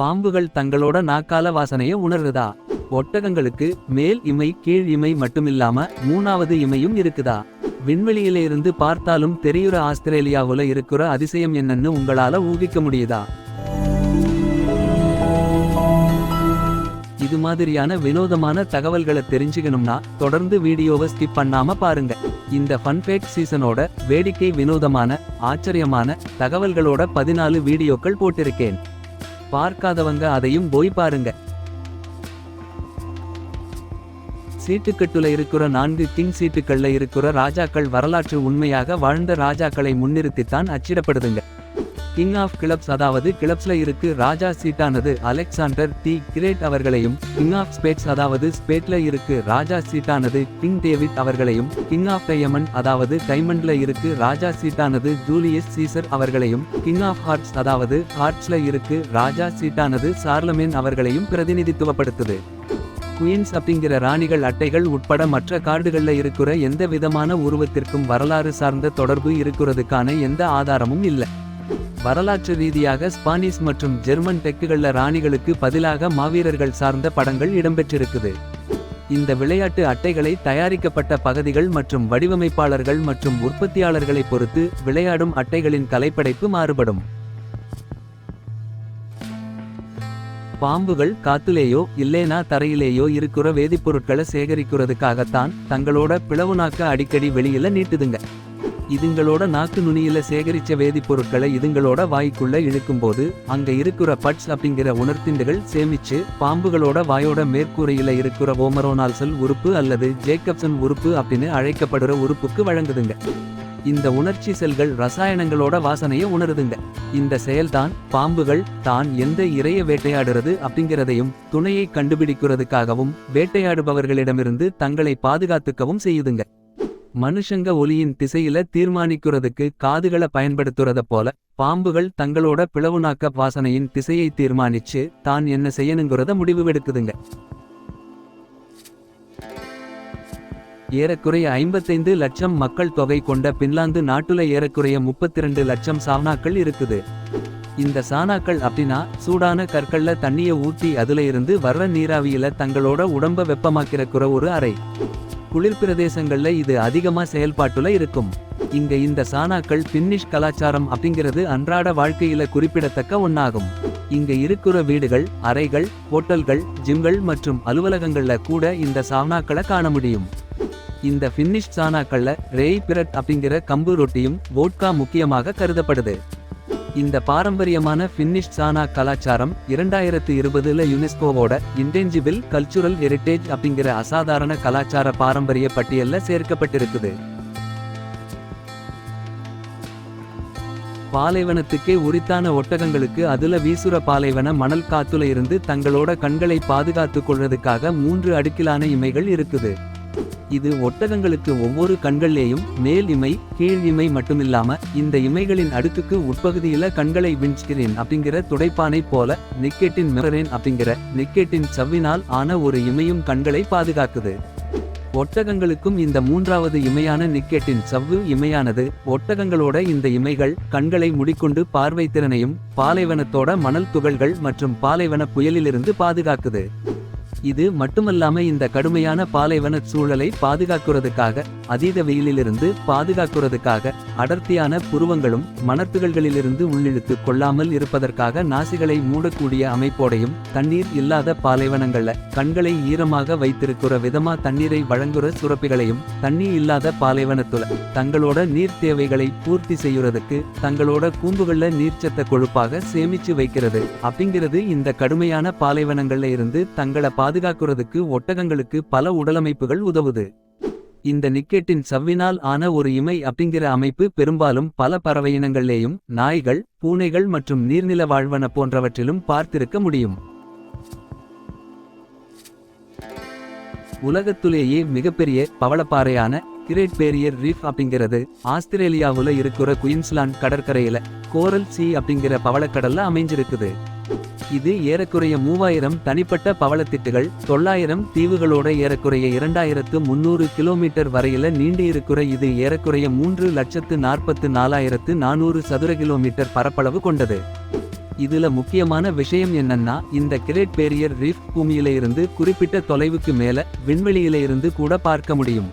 பாம்புகள் தங்களோட நாக்கால வாசனையை உணருதா ஒட்டகங்களுக்கு மேல் இமை கீழ் இமை மட்டுமில்லாம மூணாவது இமையும் இருக்குதா? விண்வெளியில இருந்து பார்த்தாலும் தெரியுற ஆஸ்திரேலியாவுல இருக்கிற அதிசயம் என்னன்னு உங்களால ஊகிக்க முடியுதா? இது மாதிரியான வினோதமான தகவல்களை தெரிஞ்சுக்கணும்னா தொடர்ந்து வீடியோவை ஸ்கிப் பண்ணாம பாருங்க. இந்த ஃபன்ஃபேக்ட் சீசனோட வேடிக்கை வினோதமான ஆச்சரியமான தகவல்களோட பதினாலு வீடியோக்கள் போட்டிருக்கேன். பார்க்காதவங்க அதையும் போய் பாருங்க. சீட்டுக்கட்டுல இருக்கிற நான்கு கிங் சீட்டுக்கள்ல இருக்கிற ராஜாக்கள் வரலாற்று உண்மையாக வாழ்ந்த ராஜாக்களை முன்னிறுத்தித்தான் அச்சிடப்படுதுங்க. கிங் ஆஃப் கிளப்ஸ் அதாவது கிளப்ஸ்ல இருக்கு ராஜா சீட்டானது அலெக்சாண்டர் தி கிரேட் அவர்களையும் கிங் ஆஃப் ஸ்பேட்ஸ் அதாவது ஸ்பேட்ல இருக்கு ராஜா சீட்டானது கிங் டேவிட் அவர்களையும் கிங் ஆஃப் டைமண்ட் அதாவது டைமண்ட்ல இருக்கு ராஜா சீட்டானது ஜூலியஸ் சீசர் அவர்களையும் கிங் ஆஃப் ஹார்ட்ஸ் அதாவது ஹார்ட்ஸ்ல இருக்கு ராஜா சீட்டானது சார்லமேன் அவர்களையும் பிரதிநிதித்துவப்படுத்துது. குயின்ஸ் அப்படிங்கிற ராணிகள் அட்டைகள் உட்பட மற்ற கார்டுகளில் இருக்கிற எந்த விதமான உருவத்திற்கும் வரலாறு சார்ந்த தொடர்பு இருக்கிறதுக்கான எந்த ஆதாரமும் இல்லை. வரலாற்று ரீதியாக ஸ்பானிஷ் மற்றும் ஜெர்மன் டெக்குகள்ல ராணிகளுக்கு பதிலாக மாவீரர்கள் சார்ந்த படங்கள் இடம்பெற்றிருக்குது. இந்த விளையாட்டு அட்டைகளை தயாரிக்கப்பட்ட பகுதிகள் மற்றும் வடிவமைப்பாளர்கள் மற்றும் உற்பத்தியாளர்களை பொறுத்து விளையாடும் அட்டைகளின் கலைப்படைப்பு மாறுபடும். பாம்புகள் காத்துலேயோ இல்லேனா தரையிலேயோ இருக்கிற வேதிப்பொருட்களை சேகரிக்கிறதுக்காகத்தான் தங்களோட பிளவுனாக்க அடிக்கடி வெளியில நீட்டுதுங்க. இதுங்களோட நாக்கு நுனியில சேகரிச்ச வேதிப்பொருட்களை இதுங்களோட வாய்க்குள்ள இழுக்கும்போது அங்க இருக்கிற பட்ஸ் அப்படிங்கிற உணர்த்திண்டுகள் சேமிச்சு பாம்புகளோட வாயோட மேற்கூரையில இருக்கிற ஓமரோனால்சல் உறுப்பு அல்லது ஜேக்கப்சன் உறுப்பு அப்படின்னு அழைக்கப்படுற உறுப்புக்கு வழங்குதுங்க. இந்த உணர்ச்சி செல்கள் ரசாயனங்களோட வாசனையை உணருதுங்க. இந்த செயல்தான் பாம்புகள் தான் எந்த இரைய வேட்டையாடுறது அப்படிங்கிறதையும் துணையை கண்டுபிடிக்கிறதுக்காகவும் வேட்டையாடுபவர்களிடமிருந்து தங்களை பாதுகாத்துக்கவும் செய்யுதுங்க. மனுஷங்க ஒலியின் திசையில தீர்மானிக்கிறதுக்கு காதுகளை பயன்படுத்துறத போல பாம்புகள் தங்களோட பிளவுநாக்க வாசனையின் திசையை தீர்மானிச்சு தான் என்ன செய்யணுங்கிறத முடிவுவெடுக்குதுங்க ஏறக்குறைய ஐம்பத்தைந்து லட்சம் மக்கள் தொகை கொண்ட பின்லாந்து நாட்டுல ஏறக்குறைய 32 லட்சம் சாவனாக்கள் இருக்குது. இந்த சாணாக்கள் அப்படின்னா சூடான கற்கள்ல தண்ணிய ஊற்றி அதுல இருந்து வர்ற நீராவியில தங்களோட உடம்ப வெப்பமாக்கிறக்குற ஒரு அறை. குளிர் பிரதேசங்கள்ல இது அதிகமா செயல்பாட்டுல இருக்கும். இங்க இந்த சானாக்கள் பின்னிஷ் கலாச்சாரம் அப்படிங்கிறது அன்றாட வாழ்க்கையில குறிப்பிடத்தக்க ஒன்னாகும் இங்க இருக்கிற வீடுகள் அறைகள் ஹோட்டல்கள் ஜிம்கள் மற்றும் அலுவலகங்கள்ல கூட இந்த சானாக்களை காண முடியும். இந்த ஃபின்னிஷ் சானாக்கள்ல ரேய் பிரட் அப்படிங்கிற கம்பு ரொட்டியும் வோட்கா முக்கியமாக கருதப்படுது. இந்த பாரம்பரியமான ஃபின்னிஷ் சானா கலாச்சாரம் இரண்டாயிரத்து இருபதுல யுனெஸ்கோவோட இன்டென்ஜிபிள் கல்ச்சுரல் ஹெரிட்டேஜ் அப்படிங்கிற அசாதாரண கலாச்சார பாரம்பரிய பட்டியல்ல சேர்க்கப்பட்டிருக்குது. பாலைவனத்துக்கே உரித்தான ஒட்டகங்களுக்கு அதுல வீசுற பாலைவன மணல் காத்துல இருந்து தங்களோட கண்களை பாதுகாத்துக் கொள்றதுக்காக மூன்று அடுக்கிலான இமைகள் இருக்குது. இது ஒட்டகங்களுக்கு ஒவ்வொரு கண்கள்லேயும் மேல் இமை கீழ் இமை மட்டுமில்லாம இந்த இமைகளின் அடுக்குக்கு உட்பகுதியில கண்களை விஞ்சுகிறேன் அப்படிங்கிற துடைப்பானை போல நிக்கெட்டின் மிரரேன் அப்படிங்கிற நிக்கெட்டின் சவ்வினால் ஆன ஒரு இமையும் கண்களை பாதுகாக்குது. ஒட்டகங்களுக்கும் இந்த மூன்றாவது இமையான நிக்கெட்டின் சவ்வு இமையானது ஒட்டகங்களோட இந்த இமைகள் கண்களை முடிக்கொண்டு பார்வை திறனையும் பாலைவனத்தோட மணல் துகள்கள் மற்றும் பாலைவன புயலிலிருந்து பாதுகாக்குது. இது மட்டுமல்லாம இந்த கடுமையான பாலைவன சூழலை பாதுகாக்கிறதுக்காக அதீத வெயிலிலிருந்து பாதுகாக்கிறதுக்காக அடர்த்தியான புருவங்களும் மணத்துகள்களிலிருந்து உள்ளிழுத்து கொள்ளாமல் இருப்பதற்காக நாசிகளை மூடக்கூடிய அமைப்போடையும் தண்ணீர் இல்லாத பாலைவனங்கள்ல கண்களை ஈரமாக வைத்திருக்கிற விதமா தண்ணீரை வழங்குற சுரப்பிகளையும் தண்ணீர் இல்லாத பாலைவனத்துல தங்களோட நீர் தேவைகளை பூர்த்தி செய்யறதுக்கு தங்களோட கூம்புகள்ல நீர்ச்சத்த கொழுப்பாக சேமிச்சு வைக்கிறது. அப்படிங்கிறது இந்த கடுமையான பாலைவனங்கள்ல இருந்து தங்களை பாதுகாக்கிறதுக்கு ஒட்டகங்களுக்கு பல உடலமைப்புகள் உதவுது. இந்த நிக்கெட்டின் சவ்வினால் ஆன ஒரு இமை அப்படிங்கிற அமைப்பு பெரும்பாலும் பல பறவையினங்கள்லேயும் நாய்கள் பூனைகள் மற்றும் நீர்நில வாழ்வன போன்றவற்றிலும் பார்த்திருக்க முடியும். உலகத்திலேயே மிகப்பெரிய பவளப்பாறையான கிரேட் பேரியர் ரீஃப் அப்படிங்கிறது ஆஸ்திரேலியாவுல இருக்கிற குயின்ஸ்லாந்து கடற்கரையில கோரல் சி அப்படிங்கிற பவளக்கடல்ல அமைஞ்சிருக்குது. இது ஏறக்குறைய மூவாயிரம் தனிப்பட்ட பவளத்திட்டுகள் தொள்ளாயிரம் தீவுகளோட ஏறக்குறைய இரண்டாயிரத்து முன்னூறு கிலோமீட்டர் வரையில நீண்டு இருக்கிற இது ஏறக்குறைய மூன்று லட்சத்து நாற்பத்து நாலாயிரத்து நானூறு சதுர கிலோமீட்டர் பரப்பளவு கொண்டது. இதுல முக்கியமான விஷயம் என்னன்னா இந்த கிரேட் பேரியர் ரீஃப் பூமியில இருந்து குறிப்பிட்ட தொலைவுக்கு மேல விண்வெளியில இருந்து கூட பார்க்க முடியும்.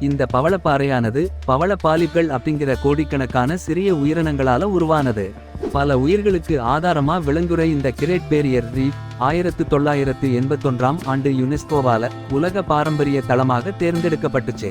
இந்த பவளப்பாறையானது பவள பாலிப்கள் அப்படிங்கிற கோடிக்கணக்கான சிறிய உயிரினங்களால உருவானது. பல உயிர்களுக்கு ஆதாரமா விளங்குற இந்த கிரேட் பேரியர் ரீஃப் ஆயிரத்து தொள்ளாயிரத்து எண்பத்தொன்றாம் ஆண்டு யுனெஸ்கோவால உலக பாரம்பரிய தளமாக தேர்ந்தெடுக்கப்பட்டுச்சு.